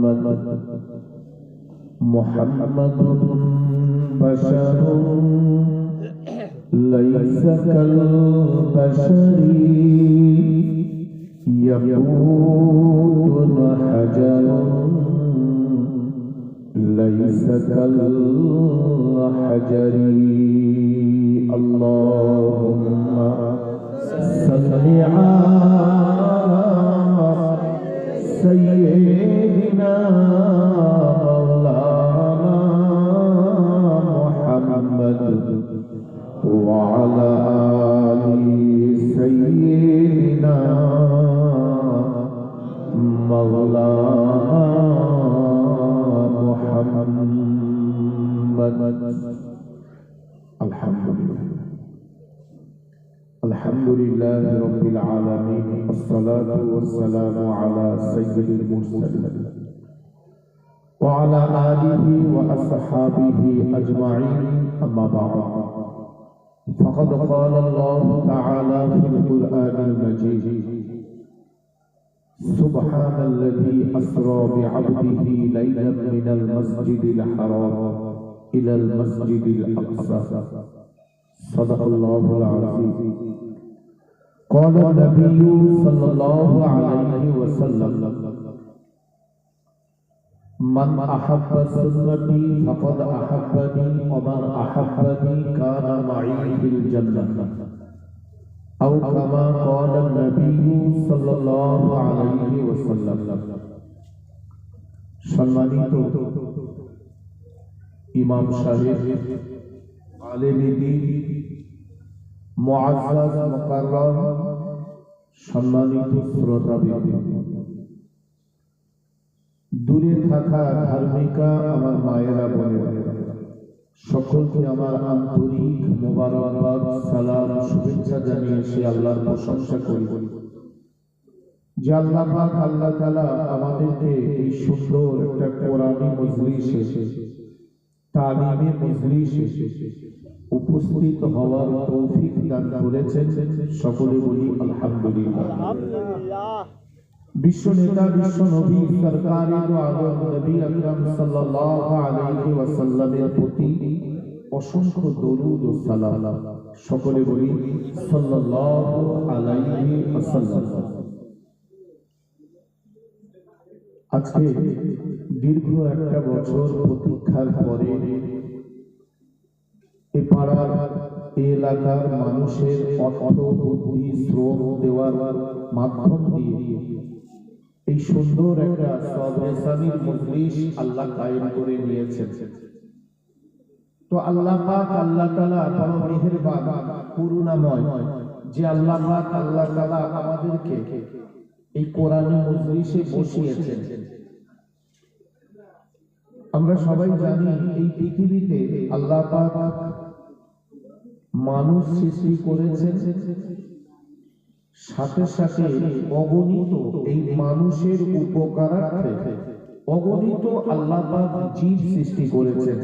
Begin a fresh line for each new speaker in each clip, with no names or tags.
محمد. محمد بشر. ليس كالبشر. يقود حجر. ليس كالحجر. اللهم صل على سيدنا مولانا محمد وعلى آل سيدنا مولانا محمد. الحمد لله. الحمد لله رب العالمين الصلاة والسلام على سيد المرسلين. وعلى آله وأصحابه أجمعين أما بعد. فقد قال الله تعالى في القرآن المجيد سبحان الذي أسرى بعبده ليلا من المسجد الحرام إلى المسجد الأقصى. صدق الله العظيم. قال النبي صلى الله عليه وسلم من أحب سنتي فقد أحبني ومن أحبني كان معي في الجنة أو كما قال النبي صلى الله عليه وسلم সম্মানিত ইমাম সাহেব আলেমিদি সম্মানিত দূরে থাকা ধার্মিকা আমার মায়েরা বোনেরা সকলকে আমার আন্তরিক মোবারকবাদ, সালাম, শুভেচ্ছা জানিয়ে সে আল্লাহর প্রশংসা করি। যে আল্লাহ আল্লাহ তাআলা আমাদেরকে এই সুন্দর একটা কোরআনী মজলিসে তালিমে মজলিসে উপস্থিত হওয়ার তৌফিক দান করেছেন সকলে বলি আলহামদুলিল্লাহ। বিশ্ব নেতা বিশ্ব নবী সরকারি নবী আকরাম সাল্লাল্লাহু আলাইহি ওয়াসাল্লামের প্রতি অসংখ্য দরুদ ও সালাম। সকলে বলি সাল্লাল্লাহু আলাইহি ওয়াসাল্লাম। আজকে দীর্ঘ একটা বছর প্রতীক্ষার পরে এ পাড়ার এলাকার মানুষের অর্থ বুদ্ধি শ্রম দেওয়ার মাধ্যম দিয়ে এই সুন্দর একটা সবরেসানির মজলিস আল্লাহ কায়েম করে নিয়েছেন। তো আল্লাহ পাক, আল্লাহ তাআলা বড় মেহেরবান, করুণাময় যে আল্লাহ পাক, আল্লাহ তাআলা আমাদেরকে এই কোরআন মজলিসে বসিয়েছেন। আমরা সবাই জানি এই পৃথিবীতে আল্লাহ মানুষ সৃষ্টি করেছেন। সাথে সাথে অগণিত এই মানুষের উপকারার্থে অগণিত আল্লাহ জীব সৃষ্টি করেছেন।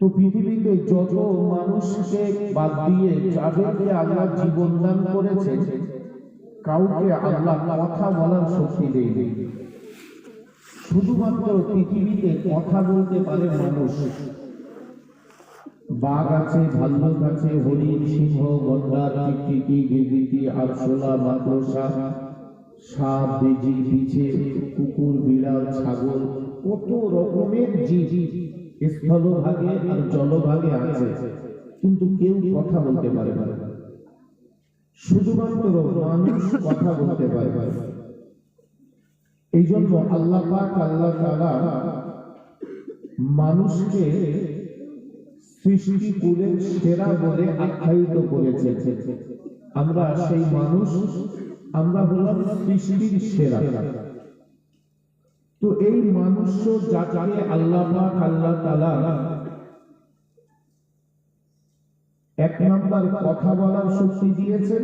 তো পৃথিবীতে যত মানুষকে বাদ দিয়ে যাদেরকে আল্লাহ জীবন দান করেছে কাউকে আল্লাহ কথা বলার শক্তি দেয়নি। শুধুমাত্র পৃথিবীতে কথা বলতে পারে মানুষ। বাঘ আছে, ভাল্লুক আছে, হরিণ, সিংহ গন্ডার টিকটিকি গিরগিটি আরশোলা, মাকড়সা, সাপ বিছে কুকুর, বিড়াল, ছাগল, কত রকমের জীব স্থলভাগে আর জলভাগে আছে। কিন্তু কেউ কথা বলতে পারে না। শুধুমাত্র মানুষ কথা বলতে পারে এই জন্য আল্লাহ পাক, আল্লাহ তাআলা মানুষকে সৃষ্টি করে সেরা বলে আখ্যায়িত করেছে আমরা সেই মানুষ, আমরা হলাম সৃষ্টির সেরা। তো এই মানুষ যাকে আল্লাহ পাক, আল্লাহ তাআলা এক নাম্বার কথা বলার শক্তি দিয়েছেন,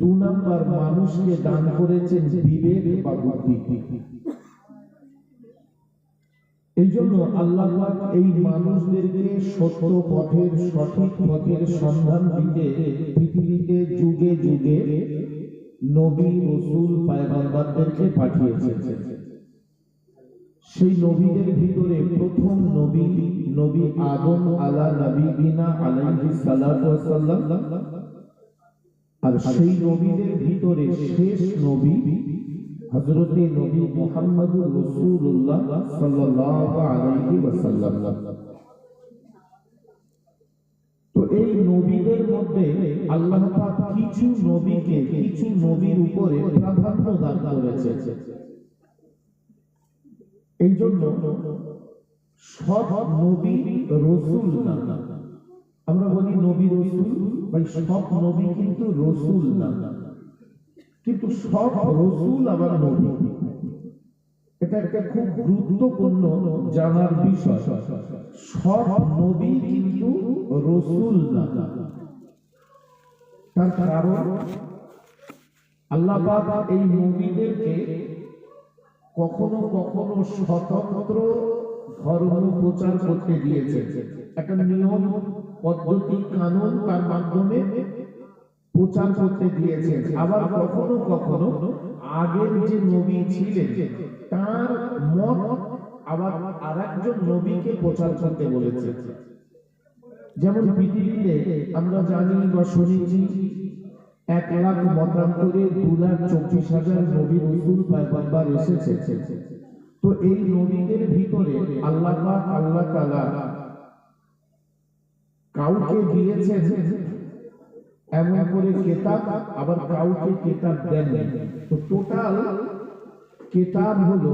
দু নাম্বার মানুষকে দান করেছেন বিবেক বা বুদ্ধি। এই জন্য আল্লাহ এই মানুষদেরকে সত্য পথের, সঠিক পথের সন্ধান দিতে পৃথিবীতে যুগে যুগে নবী, রসুল, পায়গাম্বারদেরকে পাঠিয়েছেন। সেই নবীদের ভিতরে প্রথম নবী নবী আদম আলা নবী বিনা আলাইহি ওয়াসাল্লাম। আর সেই নবীদের ভিতরে শেষ নবী হযরতে নবী মুহাম্মদুর রাসূলুল্লাহ সাল্লাল্লাহু আলাইহি ওয়াসাল্লাম। তো এই নবীদের মধ্যে আল্লাহ পাক কিছু নবীকে, কিছু নবীর উপরে প্রাধান্য দান করেছে এই জন্য সব নবী রসুল না। আমরা বলি নবী রসুল, ভাই সব নবী কিন্তু রসুল না। কিন্তু সব রসুল আবার নবী। এটা একটা খুব গুরুত্বপূর্ণ জানার বিষয়। সব নবী কিন্তু রসুল না। তার কারণ আল্লাহ পাক এই নবীদেরকে কখনো কখনো স্বতন্ত্র ধর্ম প্রচার করতে দিয়েছে। একটা নিয়ম, পদ্ধতি, কানুন তার মাধ্যমে প্রচার করতে দিয়েছেন আবার কখনো কখনো আগের যে নবী ছিলেন, তার মত আবার আর একজন নবীকে প্রচার করতে বলেছে। যেমন পৃথিবীতে আমরা জানি বা শুনেছি এক লাখ মতান্তরে দু লাখ চব্বিশ হাজার নবী রসুল পায়গম্বার এসেছে। তো এই নবীদের ভিতরে আল্লাহ পাক, আল্লাহ তাআলা কাউকে দিয়েছেন? এমন করে কেতাব, আবার কাউকে কেতাব দেন তো টোটাল কেতাব হলো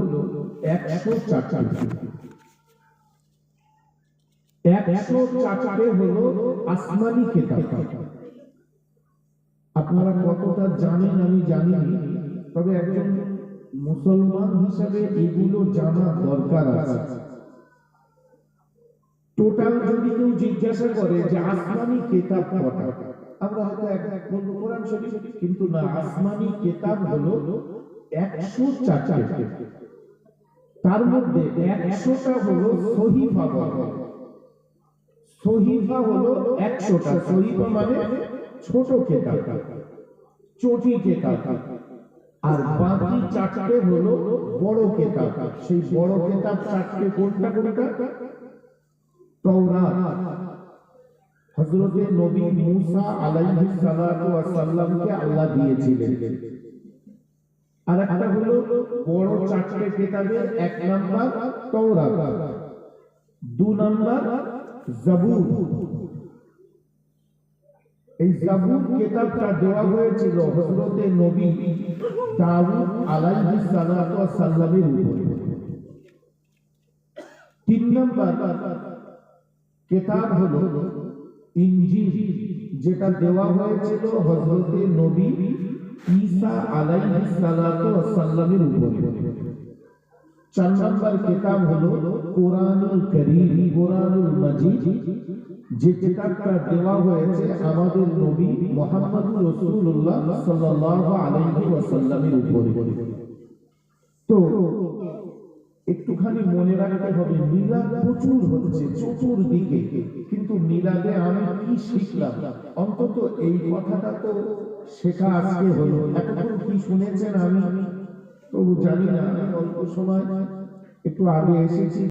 একশো চারটি। একশো চারটে হলো আসমানি কেতাব। আপনারা কতটা জানেন আমি জানি। তবে একজন মুসলমান হিসাবে এগুলো জানা দরকার আছে টোটাল যদি কেউ জিজ্ঞাসা করে যে আসমানি কেতাব কটা, আমরা হয়তো এক এক বলব, কোরআন শরীফ, কিন্তু না, আসমানি কেতাব হলো একশো চারটে তার মধ্যে একশোটা হলো সহিফা বলা। সহিফা হলো একশোটা, সহিফা মানে ছোট কেতাব চটি কেতাব আর বাকি চারটে হলো বড় কেতাব সেই বড় কেতাব চারটে কোনটা কোনটা? তওরাত। হযরতে নবী মুসা আলাইহিস সালাতু ওয়াস সালামকে আল্লাহ দিয়েছিলেন। আর একটা হলো বড় চারটে কেতাবের এক নাম্বার তওরাত। দু নাম্বার জাবুর। এই জাবুর কিতাবটা দেওয়া হয়েছিল হযরতে নবী দাউদ আলাইহিস সালাতু ওয়াস সালামের উপরে। তিন নাম্বার কিতাব হলো ইনজিল, যেটা দেওয়া হয়েছিল হযরতে নবী ঈসা আলাইহিস সালাতু ওয়াস সালামের উপরে। চার নম্বর কিতাব হলো কোরআনুল করিম, কোরআনুল মাজিদ, যে কিতাবটা দেওয়া হয়েছে আমাদের নবী মুহাম্মদ রাসূলুল্লাহ সাল্লাল্লাহু আলাইহি ওয়াসাল্লামের উপরে। তো একটুখানি মনে রাখতে হবে, মিলাদ প্রচুর হচ্ছে চতুর্দিকে, কিন্তু মিলাদে আমি কি শিখলাম? অন্তত এই কথাটা তো শেখা আজকে হলো। এতক্ষণ কি শুনেছেন আমি? তো জানি না অল্প সময় একটু আগে এসেছি।